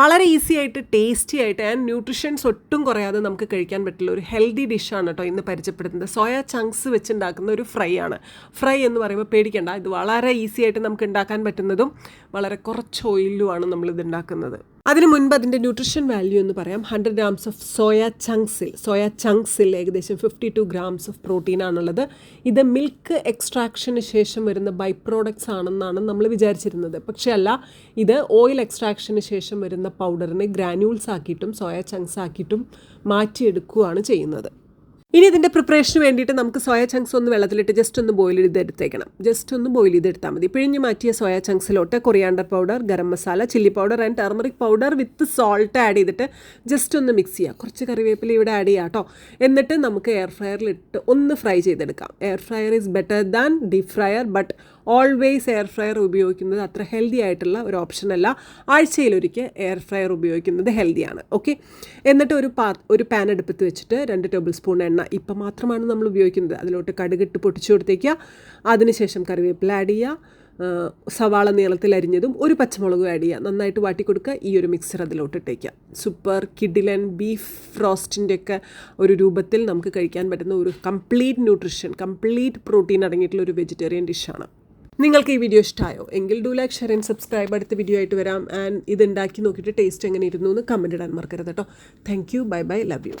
വളരെ ഈസി ആയിട്ട് ടേസ്റ്റി ആയിട്ട് ആൻഡ് ന്യൂട്രിഷൻസ് ഒട്ടും കുറയാതെ നമുക്ക് കഴിക്കാൻ പറ്റില്ല. ഒരു ഹെൽത്തി ഡിഷാണ് കേട്ടോ ഇന്ന് പരിചയപ്പെടുത്തുന്നത് സോയ ചങ്ക്സ് വെച്ചുണ്ടാക്കുന്ന ഒരു ഫ്രൈ ആണ്. ഫ്രൈ എന്ന് പറയുമ്പോൾ പേടിക്കേണ്ട. ഇത് വളരെ ഈസി ആയിട്ട് നമുക്ക് ഉണ്ടാക്കാൻ പറ്റുന്നതും വളരെ കുറച്ച് ഓയിലുമാണ് നമ്മളിത് ഉണ്ടാക്കുന്നത്. അതിന് മുൻപ് അതിന്റെ ന്യൂട്രിഷൻ വാല്യൂ എന്ന് പറയാം. ഹൺഡ്രഡ് ഗ്രാംസ് ഓഫ് സോയ ചങ്ക്സിൽ സോയ ചങ്ക്സിൽ ഏകദേശം fifty two grams of protein ആണുള്ളത്. ഇത് മിൽക്ക് എക്സ്ട്രാക്ഷന് ശേഷം വരുന്ന ബൈ പ്രോഡക്ട്സ് ആണെന്നാണ് നമ്മൾ വിചാരിച്ചിരുന്നത്. പക്ഷേ അല്ല ഇത് ഓയിൽ എക്സ്ട്രാക്ഷന് ശേഷം വരുന്ന പൗഡറിനെ ഗ്രാന്യൂൾസ് ആക്കിയിട്ടും സോയ ചങ്ക്സ് ആക്കിയിട്ടും മാറ്റിയെടുക്കുകയാണ് ചെയ്യുന്നത്. ഇനി ഇതിന്റെ പ്രിപ്പറേഷന് വേണ്ടിയിട്ട് നമുക്ക് സോയ ചങ്ക്സ് ഒന്ന് വെള്ളത്തിലിട്ട് ജസ്റ്റ് ഒന്ന് ബോയിൽ ചെയ്തെടുത്തേക്കണം. ജസ്റ്റ് ഒന്ന് ബോയിൽ ചെയ്തെടുത്താൽ മതി. പിഴിഞ്ഞ് മാറ്റിയ soya ചങ്ക്സിലോട്ട് coriander powder garam masala chilli powder and turmeric powder with salt add ചെയ്തിട്ട് ജസ്റ്റ് ഒന്ന് മിക്സ് ചെയ്യുക കുറച്ച് കറിവേപ്പില ഇവിടെ ആഡ് ചെയ്യാം കേട്ടോ എന്നിട്ട് നമുക്ക് എയർ ഫ്രയറിലിട്ട് ഒന്ന് ഫ്രൈ ചെയ്തെടുക്കാം. Air fryer is better than deep fryer but always air fryer ഉപയോഗിക്കുന്നത് അത്ര ഹെൽത്തി ആയിട്ടുള്ള ഒരു ഓപ്ഷൻ ഓപ്ഷനല്ല ആഴ്ചയിലൊരിക്കൽ എയർ ഫ്രയർ ഉപയോഗിക്കുന്നത് ഹെൽത്തിയാണ് ഓക്കെ എന്നിട്ട് ഒരു പാ ഒരു പാൻ അടുപ്പത്ത് വെച്ചിട്ട് രണ്ട് ടേബിൾ സ്പൂൺ എണ്ണ. ഇപ്പം മാത്രമാണ് നമ്മൾ ഉപയോഗിക്കുന്നത്. അതിലോട്ട് കടുകിട്ട് പൊട്ടിച്ചു കൊടുത്തേക്കുക. അതിനുശേഷം കറിവേപ്പില ആഡ് ചെയ്യുക. സവാള നീളത്തിൽ അരിഞ്ഞതും ഒരു പച്ചമുളകും ആഡ് ചെയ്യുക. നന്നായിട്ട് വാട്ടി കൊടുക്കുക. ഈ ഒരു മിക്സർ അതിലോട്ട് ഇട്ടേക്കുക. സൂപ്പർ കിഡിലൻ ബീഫ് ഫ്രോസ്റ്റിന്റെ ഒക്കെ ഒരു രൂപത്തിൽ നമുക്ക് കഴിക്കാൻ പറ്റുന്ന ഒരു കംപ്ലീറ്റ് ന്യൂട്രിഷൻ കംപ്ലീറ്റ് പ്രോട്ടീൻ അടങ്ങിയിട്ടുള്ള ഒരു വെജിറ്റേറിയൻ ഡിഷാണ് നിങ്ങൾക്ക് ഈ വീഡിയോ ഇഷ്ടമായോ എങ്കിൽ do like share and subscribe അടുത്ത വീഡിയോ ആയിട്ട് വരാം. ആൻഡ് ഇത് ഉണ്ടാക്കി നോക്കിയിട്ട് ടേസ്റ്റ് എങ്ങനെ ഇരുന്നു എന്ന് കമന്റ് ഇടാൻ മറക്കരുത് കേട്ടോ. Thank you bye bye love you